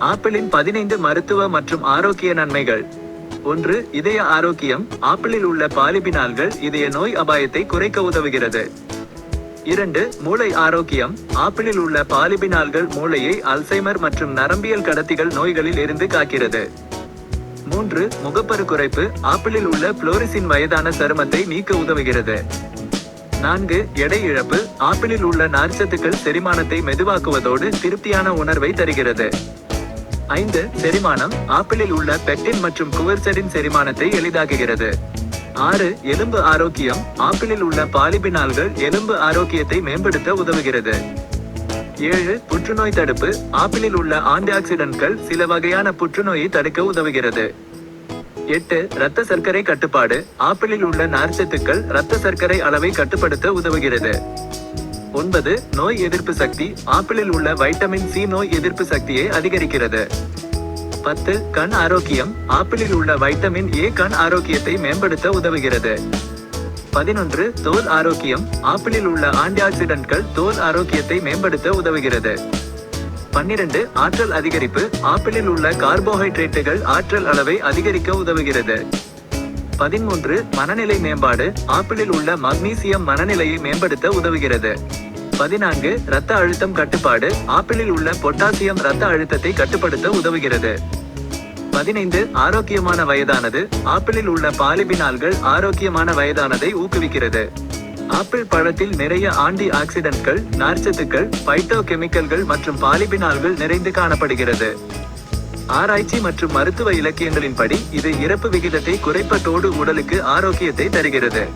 ஆப்பிளின் பதினைந்து மருத்துவ மற்றும் ஆரோக்கிய நன்மைகள். ஒன்று இதய ஆரோக்கியம். ஆப்பிளில் உள்ள பாலிபினால்கள் இதய நோய் அபாயத்தை குறைக்க உதவுகிறது. இரண்டு மூளை ஆரோக்கியம். ஆப்பிளில் உள்ள பாலிபினால்கள் மூளையை அல்சைமர் மற்றும் நரம்பியல் கடத்திகள் நோய்களில் இருந்து காக்கிறது. மூன்று முகப்பரு குறைப்பு. ஆப்பிளில் உள்ள புளோரிசின் வயதான சருமத்தை நீக்க உதவுகிறது. நான்கு எடை இழப்பு. ஆப்பிளில் உள்ள நார்ச்சத்துக்கள் செரிமானத்தை மெதுவாக்குவதோடு திருப்தியான உணர்வை தருகிறது. ஐந்து செரிமானம் ஆப்பிளில் உள்ள பெக்டின் மற்றும் குவர்செடின் செரிமானத்தை எளிதாக்குகிறது. ஆறு எலும்பு ஆரோக்கியம் ஆப்பிளில் உள்ள பாலிபினால்கள் எலும்பு ஆரோக்கியத்தை மேம்படுத்த உதவுகிறது. ஏழு புற்றுநோய் தடுப்பு ஆப்பிளில் உள்ள ஆன்டிஆக்சிடன்ட்கள் சில வகையான புற்றுநோயை தடுக்க உதவுகிறது. எட்டு இரத்த சர்க்கரை கட்டுப்பாடு ஆப்பிளில் உள்ள நார்ச்சத்துக்கள் இரத்த சர்க்கரை அளவை கட்டுப்படுத்த உதவுகிறது. ஒன்பது நோய் எதிர்ப்பு சக்தி ஆப்பிளில் உள்ள வைட்டமின் சி நோய் எதிர்ப்பு சக்தியை அதிகரிக்கிறது. பத்து கண் ஆரோக்கியம் ஆப்பிளில் உள்ள வைட்டமின் ஏ கண் ஆரோக்கியத்தை மேம்படுத்த உதவுகிறது. பதினொன்று தோல் ஆரோக்கியம் ஆப்பிளில் உள்ள ஆன்டிஆக்சிடன்ட்கள் தோல் ஆரோக்கியத்தை மேம்படுத்த உதவுகிறது. பன்னிரண்டு ஆற்றல் அதிகரிப்பு ஆப்பிளில் உள்ள கார்போஹைட்ரேட்டுகள் ஆற்றல் அளவை அதிகரிக்க உதவுகிறது. பதிமூன்று மனநிலை மேம்பாடு ஆப்பிளில் உள்ள மக்னீசியம் மனநிலையை மேம்படுத்த உதவுகிறது. பதினான்கு இரத்த அழுத்தம் கட்டுப்பாடு ஆப்பிளில் உள்ள பொட்டாசியம் இரத்த அழுத்தத்தை கட்டுப்படுத்த உதவுகிறது. பதினைந்து ஆரோக்கியமான வயதானது ஆப்பிளில் உள்ள பாலிபினால்கள் ஆரோக்கியமான வயதானதை ஊக்குவிக்கிறது. ஆப்பிள் பழத்தில் நிறைய ஆன்டி ஆக்சிடென்ட்கள் நார்ச்சத்துக்கள் பைட்டோ கெமிக்கல்கள் மற்றும் பாலிபினால்கள் நிறைந்து காணப்படுகிறது. ஆராய்ச்சி மற்றும் மருத்துவ இலக்கியங்களின்படி இது இறப்பு விகிதத்தை குறைப்பதோடு உடலுக்கு ஆரோக்கியத்தை தருகிறது.